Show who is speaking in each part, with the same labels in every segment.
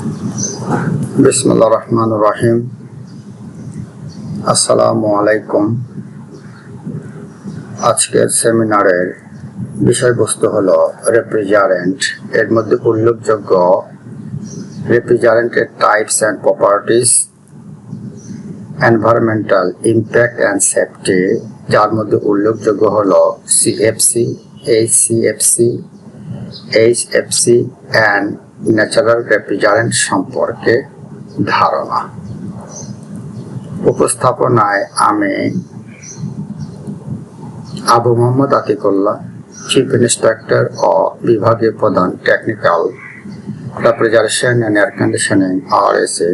Speaker 1: বিসমুল্লাহ রহমান রহিম আসসালামু আলাইকুম আজকের সেমিনারের বিষয়বস্তু হলো রেফ্রিজারেন্ট এর মধ্যে উল্লেখযোগ্য রেফ্রিজারেন্টের types and properties environmental impact and safety যার মধ্যে উল্লেখযোগ্য হলো CFC CFC HFC and natural refrigerant সম্পর্কে ধারণা। উপস্থাপনায় আমি আবু মোহাম্মদ আতিকুল্লাহ চিফ ইন্সপেক্টর ও বিভাগীয় প্রধান technical refrigeration and air conditioning R S A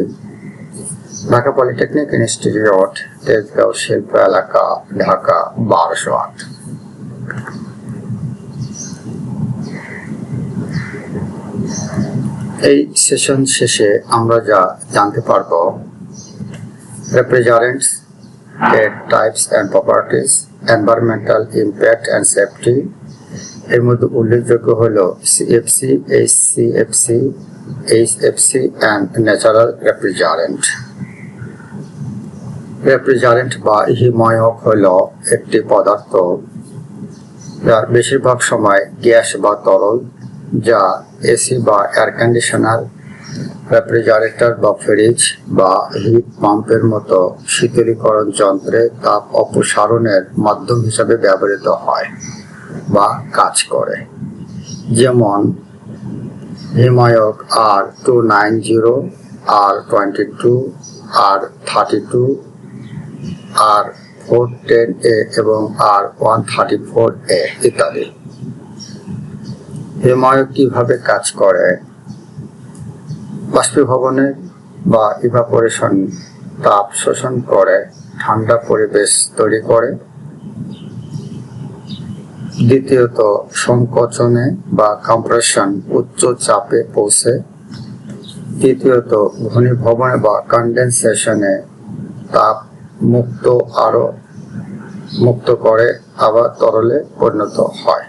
Speaker 1: Dhaka polytechnic institute Tejgaon শিল্প এলাকা, ঢাকা, বারোশো আট। এই সেশন শেষে আমরা যা জানতে পারব রেফ্রিজারেন্টস এর types and properties environmental impact and safety এর মধ্যে উল্লেখযোগ্য হল CFC H CFC H FC and natural refrigerant refrigerant বা হিময়ক হল একটি পদার্থ, যার বেশিরভাগ সময় গ্যাস বা তরল যা এসি বা এয়ার কন্ডিশনার রেফ্রিজারেটর বা ফ্রিজ বা হিট পাম্পের মতো শীতলীকরণ যন্ত্রে তাপ অপসারণের মাধ্যম হিসাবে ব্যবহৃত হয় বা কাজ করে। যেমন হিমায়ক R two nine zero R twenty two R thirty two R four ten A এবং R one thirty four A ইত্যাদি। হিমায়ক কীভাবে কাজ করে? বাষ্পীভবনের বা ইভাপোরেশন তাপ শোষণ করে, ঠান্ডা পরিবেশ তৈরি করে। দ্বিতীয়ত, সংকোচনে বা কম্প্রেশন উচ্চ চাপে পৌঁছে। তৃতীয়ত, ঘনীভবনে বা কন্ডেনসেশনে তাপ মুক্ত আরও, মুক্ত করে আবার তরলে পরিণত হয়।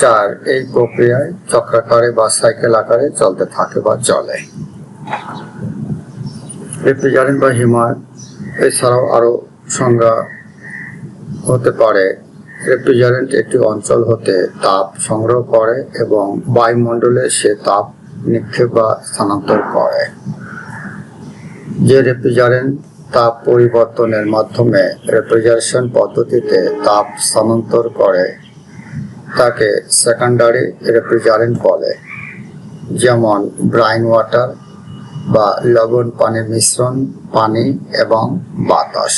Speaker 1: চার এই প্রক্রিয়ায় চক্রাকারে বা সাইকেল আকারে চলতে থাকে বা চলে। রেফ্রিজারেন্ট বা হিমায়, এছাড়াও আরও সংজ্ঞা হতে পারে। রেফ্রিজারেন্ট একটি অঞ্চল হতে তাপ সংগ্রহ করে এবং বায়ুমণ্ডলে সে তাপ নিক্ষেপ বা স্থানান্তর করে। যে রেফ্রিজারেন্ট তাপ পরিবর্তনের মাধ্যমে রেফ্রিজারেশন পদ্ধতিতে তাপ স্থানান্তর করে তাকে সেকেন্ডারি রেফ্রিজারেন্ট বলে। যেমন ব্রাইন ওয়াটার বা লবণ পানির মিশ্রণ, পানি এবং বাতাস।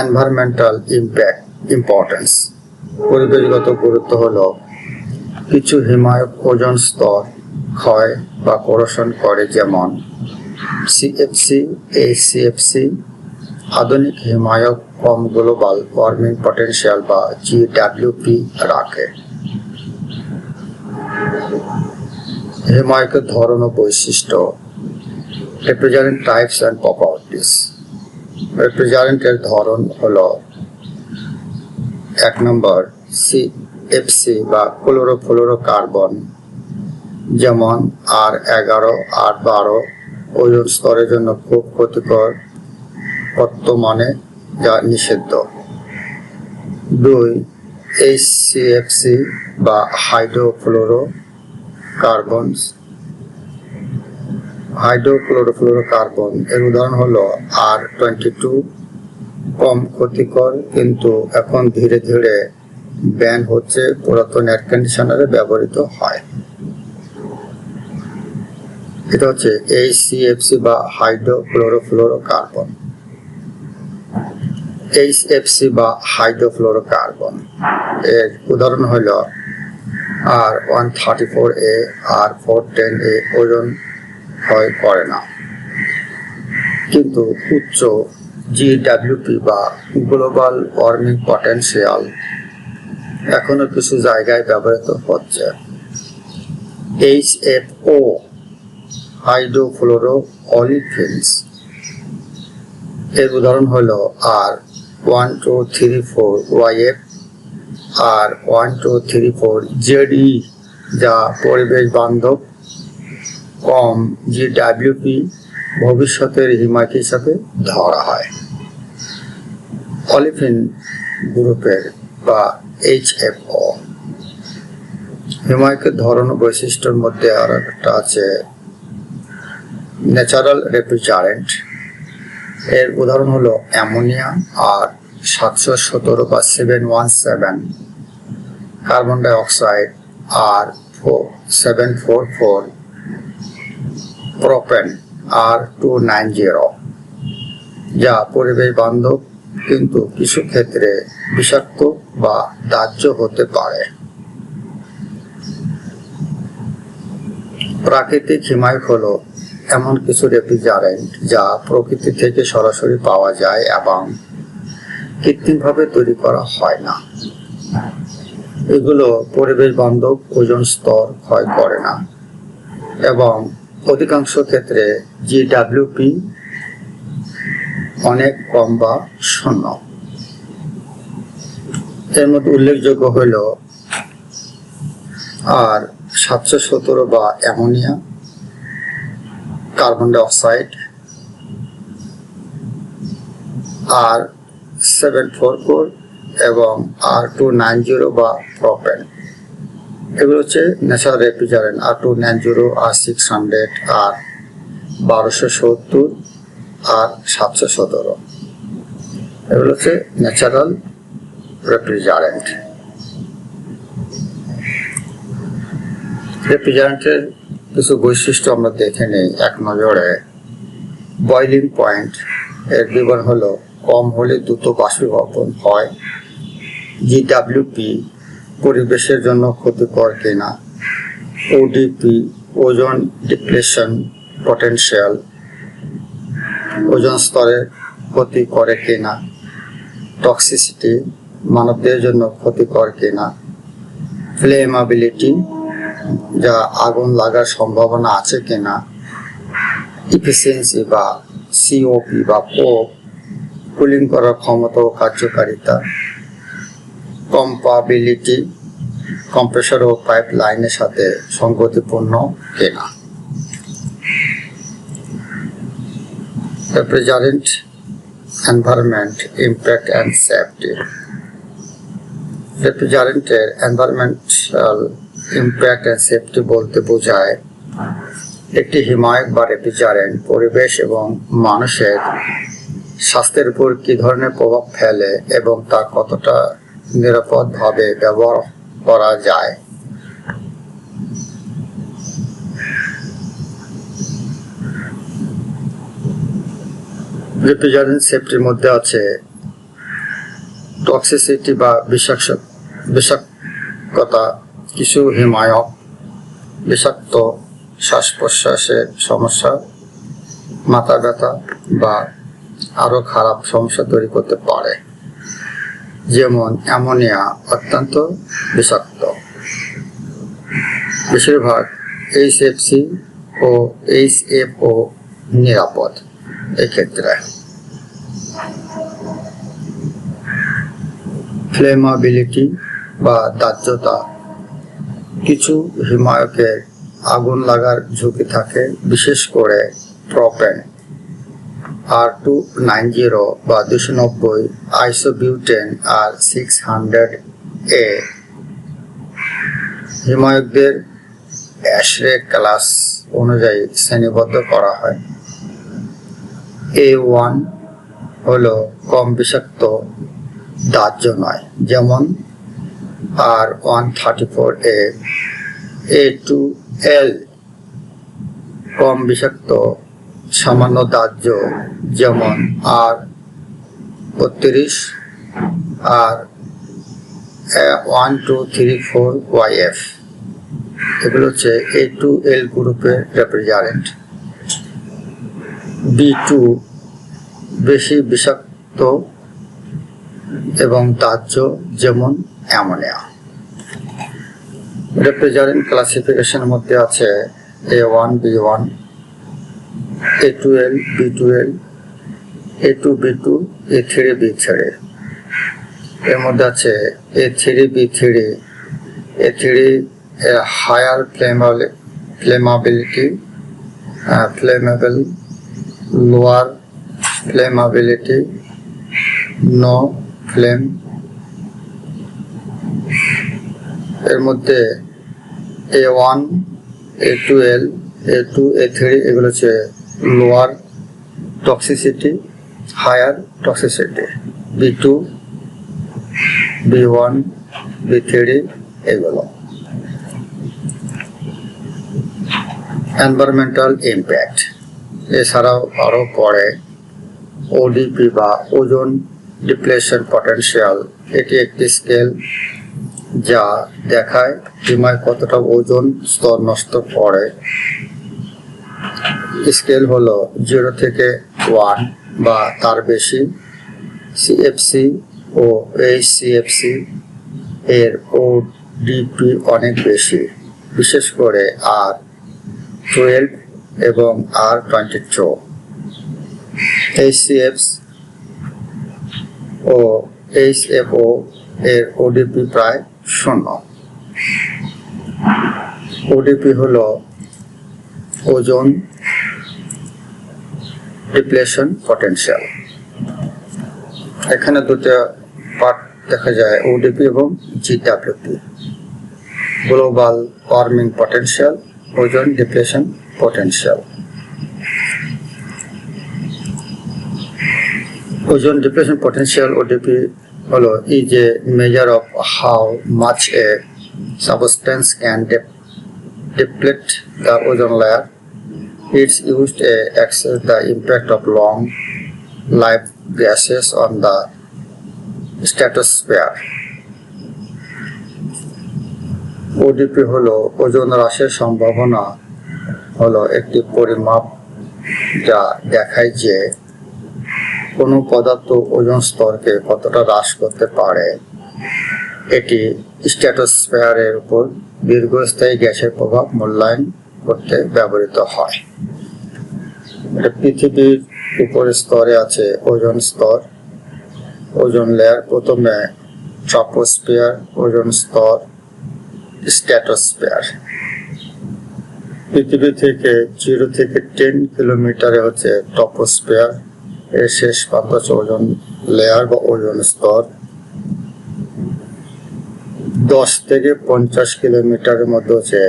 Speaker 1: এনভায়রনমেন্টাল ইম্প্যাক্ট ইম্পর্টেন্স পরিবেশগত গুরুত্ব হল, কিছু হিমায়ক ওজন স্তর ক্ষয় বা করোশন করে, যেমন সিএফসি সিএফসি আধুনিক হিমায়ক কম গ্লোবাল ওয়ার্মিং পটেনশিয়াল বা জিডাব্লিউপি রাখে। হিমায়কের ধরন ও বৈশিষ্ট্য। রেফ্রিজারেন্ট টাইপস অ্যান্ড প্রপার্টিস রেফ্রিজারেন্টের ধরন হল এক নম্বর সি এফসি বা ক্লোরোফ্লোরো কার্বন যেমন আর এগারো, আর বারো, ওজন স্তরের জন্য খুব ক্ষতিকর বর্তমানে যা নিষিদ্ধ। দুই এইচসিএফসি বা হাইড্রোফ্লোরো কার্বন হাইড্রোক্লোরোফ্লোরো কার্বন এর উদাহরণ হলো আর টোয়েন্টি টু কম ক্ষতিকর কিন্তু এখন ধীরে ধীরে ব্যান হচ্ছে পুরাতন এয়ার কন্ডিশনারে ব্যবহৃত হয়। এটা হচ্ছে এইচসিএফসি বা হাইড্রোক্লোরোফ্লোরো কার্বন এইচএফসি বা হাইড্রোফ্লোরো কার্বন এর উদাহরণ হল R one thirty four A R four ten A ozone ক্ষয় করে না। কিন্তু উচ্চ জিডাব্লিউপি বা গ্লোবাল ওয়ার্মিং পটেনশিয়াল এখনও কিছু জায়গায় ব্যবহৃত হচ্ছে। এইচ এফ ও হাইড্রোফ্লোরো অলিফিনস এর উদাহরণ হলো R one two three four YF R one two three four ZE যা পরিবেশ বান্ধব, কম জিডাব্লিউপি ভবিষ্যতের হিমায়ত হিসাবে ধরা হয়। অলিফিন গ্রুপের বা এইচএফও হিমায়কের ধরন ও বৈশিষ্ট্যের মধ্যে আর একটা আছে ন্যাচারাল রেফ্রিজারেন্ট এর উদাহরণ হলো অ্যামোনিয়া আর সাতশো সতেরো বা seven one seven carbon dioxide আর four seven four four propane আর টু নাইন জিরো যা পরিবেশ বান্ধব কিন্তু কিছু ক্ষেত্রে বিষাক্ত বা দাহ্য হতে পারে। প্রাকৃতিক হিমায়ক হলো এমন কিছু রেফ্রিজারেন্ট যা প্রকৃতি থেকে সরাসরি পাওয়া যায় এবং কৃত্রিমভাবে তৈরি করা হয় না। এগুলো পরিবেশ বান্ধব, ওজন স্তর ক্ষয় করে না। এবং অধিকাংশ ক্ষেত্রে জি জিডাব্লিউপি অনেক কম বা শূন্য। এর মধ্যে উল্লেখযোগ্য হইল আর সাতশো সতেরো বা অ্যামোনিয়া কার্বন ডাই অক্সাইড আর সেভেন ফোর ফোর এবং আর টু নাইন জিরো বা প্রপেন এগুলো হচ্ছে ন্যাচারাল রেফ্রিজারেন্ট আর টু নাইন জিরো আর সিক্স হান্ড্রেড আর বারোশো সত্তর আর সাতশো সতেরো এগুলো হচ্ছে ন্যাচারাল রেফ্রিজারেন্ট রেফ্রিজারেন্টের কিছু বৈশিষ্ট্য আমরা দেখে নেই, এক নজরে। বয়লিং পয়েন্ট এর বিবরণ হলো কম হলে দ্রুত বাষ্পীভবন হয় জিডাব্লিউপি পরিবেশের জন্য ক্ষতিকর কিনা ওডিপি ওজন ডিপ্লেশন পটেনশিয়াল ওজন স্তরের ক্ষতি করে কিনা টক্সিসিটি মানবদের জন্য ক্ষতিকর কিনা ফ্লেমাবিলিটি যা আগুন লাগার সম্ভাবনা আছে কিনা? ইফিসিয়েন্সি বা সিওপি বা পোপ কুলিং করার ক্ষমতা ও কার্যকারিতা। কম্পাবিলিটি কম্প্রেসর ও পাইপ লাইনের সাথে সংগতিপূর্ণ কিনা? Refrigerant environment impact and safety রেফ্রিজারেন্টের environmental impact and safety বলতে বোঝায় একটি হিমায়ক বা রেফ্রিজারেন্ট পরিবেশ এবং মানুষের স্বাস্থ্যের উপর কি ধরনের প্রভাব ফেলে এবং তা কতটা নিরাপদভাবে ব্যবহার করা যায়। রেফ্রিজারেন্ট সেফটির মধ্যে আছে টক্সিসিটি বা বিষাক্ত বিষাক্ততা কিছু হিমায়ক, বিষাক্ত শ্বাস প্রশ্বাসের সমস্যা মাথা ব্যথা বা আরও খারাপ সমস্যা তৈরি করতে পারে। যেমন অ্যামোনিয়া অত্যন্ত বিষাক্ত। বেশিরভাগ এইচ এফ সি ও এইচ এফ ও নিরাপদ এক্ষেত্রে। ফ্লেমাবিলিটি বা দাহ্যতা কিছু হিমায়কের আগুন লাগার ঝুঁকি থাকে, বিশেষ করে propane, R two nine zero বা দুশো নব্বই, isobutane R six hundred A হিমায়কদের ASHRAE class অনুযায়ী শ্রেণীবদ্ধ করা হয়। এ ওয়ান হলো কম বিষাক্ত দাহ্য নয়, যেমন R one thirty four A A two L, কম বিষাক্ত, সামান্য দাহ্য, যেমন আর বত্রিশ, R one two three four Y F. এগুলো হচ্ছে এ টু এল গ্রুপের রেফ্রিজারেন্ট। বি টু বেশি বিষাক্ত এবং দাহ্য, যেমন অ্যামোনিয়া রেফ্রিজারেন্ট ক্লাসিফিকেশনের মধ্যে আছে A one B one A two L B two L A two B two A three B three এর মধ্যে আছে A three B three A three a higher flammable- flammability, uh, flammable, lower flammability, no এর মধ্যে A one A twelve A two A three এগুলো হচ্ছে lower toxicity higher toxicity B two B one B three এগুলো। Environmental impact এছাড়াও আরও পড়ে। ODP বা ওজন ডিপ্লেশন পটেনশিয়াল এটি একটি স্কেল যা দেখায় হিমায় কতটা ওজন স্তর নষ্ট করে। স্কেল হলো জিরো থেকে ওয়ান বা তার বেশি। সিএফসি ও এইচ সিএফসি এর ও ডিপি অনেক বেশি, বিশেষ করে আর টুয়েলভ এবং আর টোয়েন্টি টু এইচসিএফস ও এইচএফও এর ওডিপি প্রায় শূন্য ওডিপি হল ওজন ডিপ্লেশন পটেনশিয়াল। এখানে দুটো পার্ট দেখা যায় ওডিপি এবং GWP global warming potential ozone depletion potential ozone depression potential ODP হলো is a measure of how much a substance can deplete the ozone layer it's use a access the impact of long life gases on the status pair ODP হলো ozone হ্রাসের সম্ভাবনা হলো একটি পরিমাপ যা দেখায় যে কোনো পদার্থ ওজন স্তরকে কতটা হ্রাস করতে পারে? এটি স্ট্যাটোস্ফেয়ারের উপর দীর্ঘস্থায়ী গ্যাসের প্রভাব মূল্যায়ন করতে ব্যবহৃত হয়। এটা পৃথিবীর উপরের স্তরে আছে ওজন স্তর। ওজন লেয়ার প্রথমে ট্রপোস্ফিয়ার, ওজন স্তর স্ট্যাটোস্ফিয়ার পৃথিবী থেকে জিরো থেকে টেন কিলোমিটারে হচ্ছে টপোস্ফিয়ার এর শেষ হচ্ছে ওজন লেয়ার বা ওজন স্তর। দশ থেকে পঞ্চাশ কিলোমিটারের মধ্যে হচ্ছে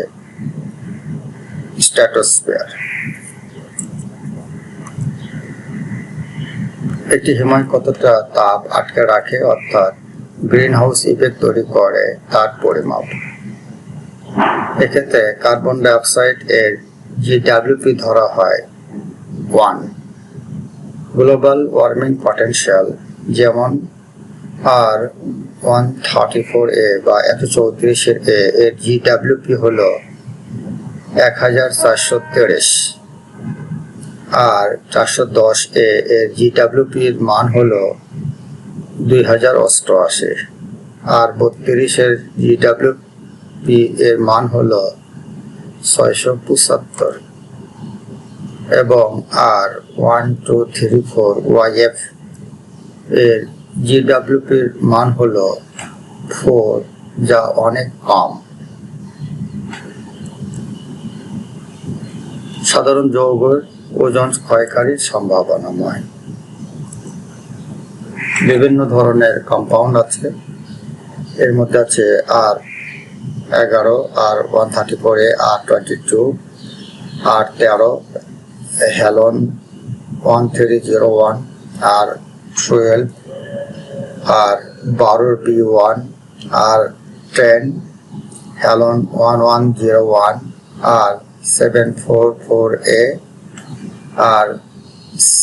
Speaker 1: স্ট্যাটোস্ফিয়ার একটি হিমালয় কতটা তাপ আটকে রাখে, অর্থাৎ গ্রিন হাউস ইফেক্ট তৈরি করে তার পরিমাপ। এক্ষেত্রে কার্বন ডাইঅক্সাইড এর জিডাব্লিউপি ধরা হয় ওয়ান গ্লোবাল ওয়ার্মিং পটেনশিয়াল যেমন R one thirty four A বা একশো চৌত্রিশের এ এর জি জিডাব্লিউপি হল এক হাজার চারশো তিরিশ আর চারশো দশ এ এর জি জিডাব্লিউপির মান হল দুই হাজার অষ্টআশি। আর বত্রিশের জিডাব্লিউপি এর মান হল ছয়শো পঁচাত্তর। এবং R one, two, three, four YF এর জিডাব্লিউপির মান হল ফোর, যা অনেক কম। সাধারণ যৌগের ওজন ক্ষয়কারীর সম্ভাবনাময়। বিভিন্ন ধরনের কম্পাউন্ড আছে। এর মধ্যে আছে আর এগারো, R one thirty four A R twenty two R তেরো halon one three zero one R twelve R বারোর B one R ten halon one one zero one R seven four four A R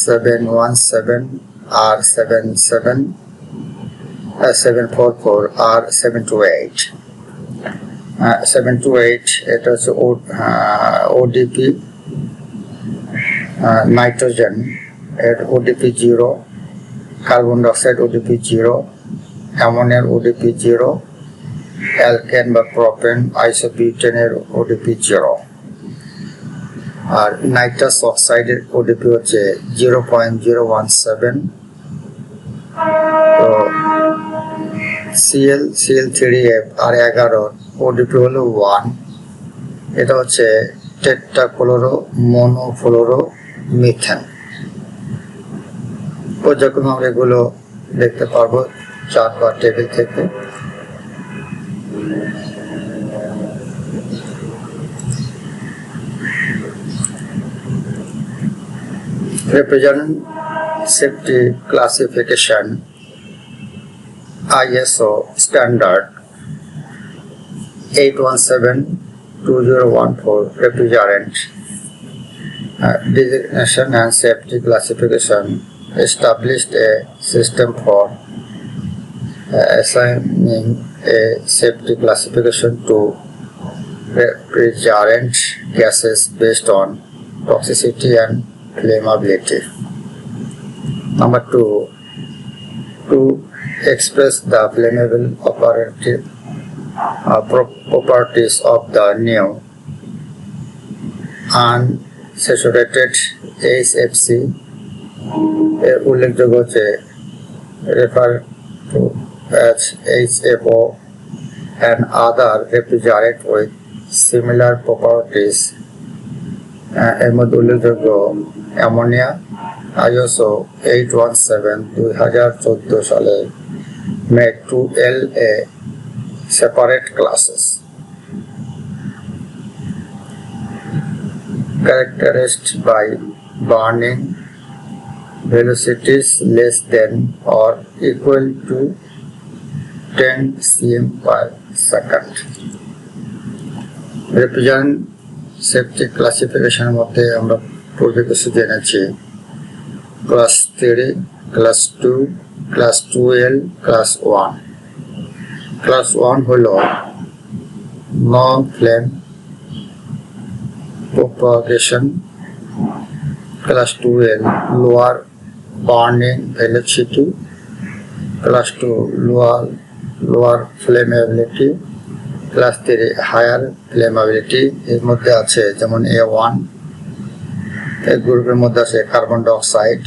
Speaker 1: seven one seven R seven seven seven four four R seven two eight. Seven two eight, এটা হচ্ছে ODP. Nitrogen এর ODP zero carbon dioxide ODP zero অ্যামোনিয়ার ODP zero alkane বা propane আইসোবিউটেনের ODP zero আর nitrous অক্সাইডের ODP হচ্ছে zero point zero one seven তো CL CL three F R এগারোর ওডিপি হলো ওয়ান এটা হচ্ছে টেট্টা টেট্টাক্লোরো মনোফ্লোরো মিথ্যা। পর্যক্রম আমরা এগুলো দেখতে পারব চার চারবার টেবিল থেকে represent safety classification ISO standard eight one seven two zero one four refrigerant designation and safety classification established a system for uh, assigning a safety classification to refrigerant gases based on toxicity and flammability. Number two, to express the flammable operative uh, properties of the new unsaturated HFC এর উল্লেখযোগ্য refer to as HFO and other refrigerant with similar properties ah, এর মধ্যে উল্লেখযোগ্য ammonia ISO eight one seven দুই হাজার চোদ্দ সালে made two L A separate classes. Characterized by burning velocities less than or equal to 10 cm per second. Represent safety ক্লাসিফিকেশনের মধ্যে আমরা পূর্বে কিছু জেনেছি class three class two class twelve class one class one হল non flame propagation, class 12 lower burning velocity, class 2 lower lower flammability class three higher flammability এর মধ্যে আছে যেমন এ ওয়ান এই গ্রুপের মধ্যে আছে carbon dioxide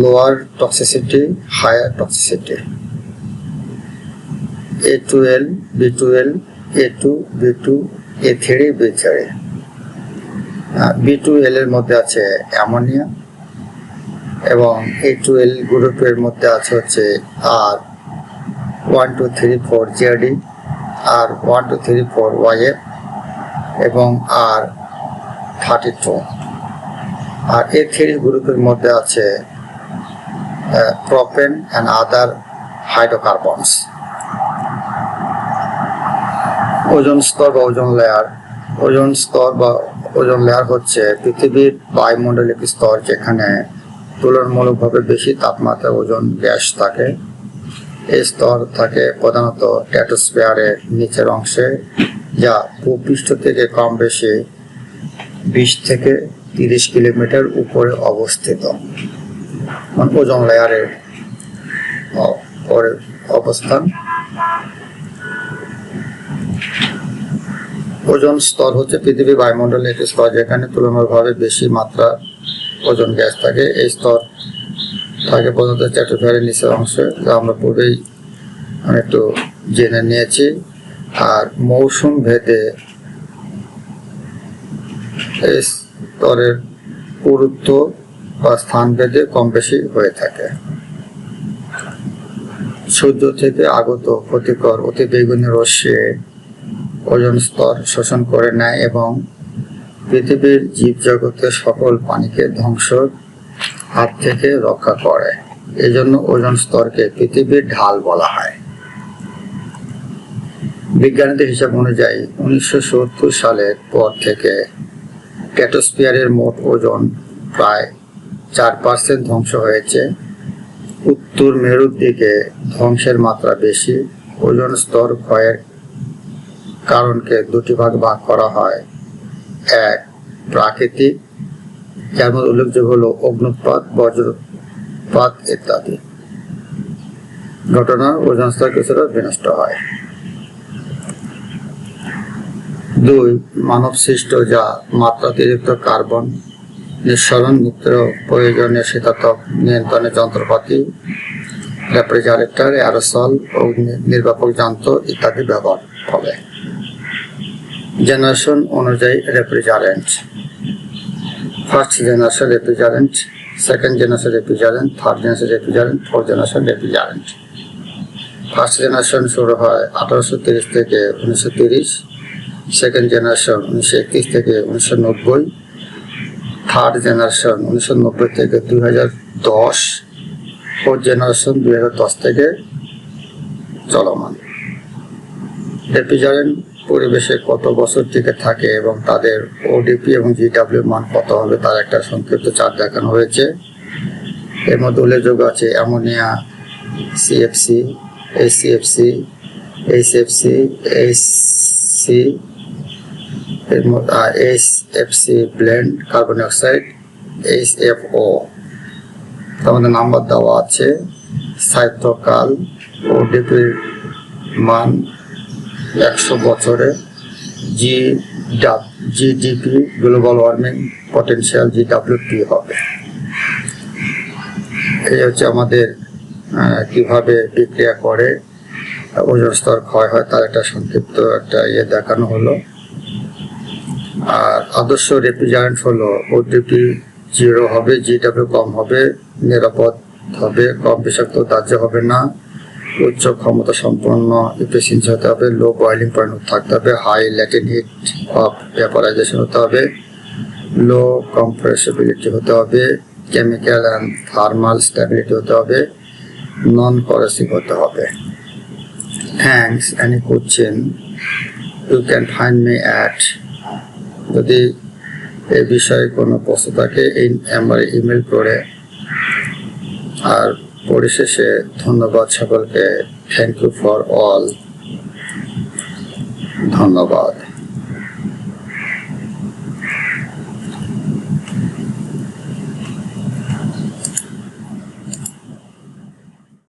Speaker 1: lower toxicity higher toxicity A twelve B twelve A two B two A three B three B two L এর মধ্যে আছে অ্যামোনিয়া এবং এ টুয়েল গ্রুপের মধ্যে আছে হচ্ছে R one two three four ZD R one two three four YF এবং R thirty two R A three গ্রুপের মধ্যে আছে প্রোপেন অ্যান্ড আদার হাইড্রোকার্বনস ওজন স্তর বা ওজন লেয়ার ওজন স্তর বা ওজন লেয়ার হচ্ছে পৃথিবীর বায়ুমণ্ডলিক স্তর যেখানে তুলনামূলকভাবে বেশি তাপমাত্রা ওজন গ্যাস থাকে। এই স্তর থাকে প্রধানত ট্যাটোস্ফিয়ারের নিচের অংশে, যা ভূপৃষ্ঠ থেকে কম বেশি বিশ থেকে তিরিশ কিলোমিটার উপরে অবস্থিত। ওজন লেয়ারের অবস্থান। ওজন স্তর হচ্ছে পৃথিবীর বায়ুমণ্ডলের একটি স্তর যেখানে তুলনামূলকভাবে বেশি মাত্রা ওজন গ্যাস থাকে। এই স্তর থাকে প্রধানত চ্যাটোফেয়ারের নিচের অংশে, যা আমরা পূর্বেই একটু জেনে নিয়েছি। আর মৌসুম ভেদে এই স্তরের পুরুত্ব বা স্থান ভেদে কম বেশি হয়ে থাকে। সূর্য থেকে আগত ক্ষতিকর অতি বেগুনি রশ্মি ওজন স্তর শোষণ করে নেয় এবং পৃথিবীর জীবজগতের সকল পানিকে ধ্বংস হাত থেকে রক্ষা করে। এই জন্য ওজন স্তরকে পৃথিবীর ঢাল বলা হয়। বিজ্ঞানীদের হিসাব অনুযায়ী উনিশশো সত্তর সালের পর থেকে ক্যাটোস্পিয়ারের মোট ওজন প্রায় চার পার্সেন্ট ধ্বংস হয়েছে। উত্তর মেরুর দিকে ধ্বংসের মাত্রা বেশি। ওজন স্তর ক্ষয়ের কারণকে দুটি ভাগ ভাগ করা হয়। এক, প্রাকৃতিক যার মধ্যে উল্লেখযোগ্য হলো অগ্নুৎপাত বজ্রপাত ইত্যাদি। ঘটনা ওজন স্তর কিছুটা বিনষ্ট হয়। দুই মানব সৃষ্ট যা মাত্রাতিরিক্ত কার্বন নিঃসরণ মুক্ত প্রয়োজনীয় শীতাতপ নিয়ন্ত্রণের যন্ত্রপাতি, রেফ্রিজারেটর, অ্যারোসল ও নি- নির্বাপক যন্ত্র ইত্যাদি ব্যবহার হবে জেনারেশন অনুযায়ী refrigerant. First generation refrigerant second generation refrigerant third generation refrigerant fourth generation refrigerant. First generation শুরু হয় আঠারোশো তিরিশ থেকে উনিশশো তিরিশ সেকেন্ড জেনারেশন উনিশশো একত্রিশ থেকে উনিশশো নব্বই থার্ড জেনারেশন উনিশশো নব্বই থেকে দুই হাজার দশ ফোর্থ জেনারেশন দুই হাজার দশ থেকে চলমান। রেফ্রিজারেন্ট পরিবেশে কত বছর টিকে থাকে এবং তাদের ওডিপি এবং জিডাব্লিউ মান কত হবে তার একটা সংক্ষিপ্ত চার্ট দেখানো হয়েছে। এর মধ্যে উল্লেখযোগ্য আছে ammonia CFC HCFC HFC HC এর মধ্যে HFC blend carbon dioxide HFO মধ্যে নাম্বার দেওয়া আছে সাহিত্যকাল ওডিপির মান একশো বছরে G GDP global warming potential GWP হবে। এই হচ্ছে আমাদের কীভাবে বিক্রিয়া করে, ওজন স্তর ক্ষয় হয় তার একটা সংক্ষিপ্ত একটা ইয়ে দেখানো হলো। আর আদর্শ রেফ্রিজারেন্ট হলো ওডিপি জিরো হবে জিডাব্লিউ কম হবে, নিরাপদ হবে, কম বিষাক্ত, দাহ্য হবে না। উচ্চ ক্ষমতা সম্পন্ন ইফিসিয়েন্সি হতে হবে লো বয়েলিং পয়েন্ট থাকতে হবে high latent heat of vaporization হতে হবে লো কম্প্রেসিবিলিটি হতে হবে কেমিক্যাল অ্যান্ড থার্মাল স্ট্যাবিলিটি হতে হবে নন করেসিভ হতে হবে। Thanks any question you can find me at যদি এই বিষয়ে কোনো প্রশ্ন থাকে, এই নাম্বারে ইমেল করে, আর পরিশেষে ধন্যবাদ সকলকে। থ্যাংক ইউ ফর অল ধন্যবাদ।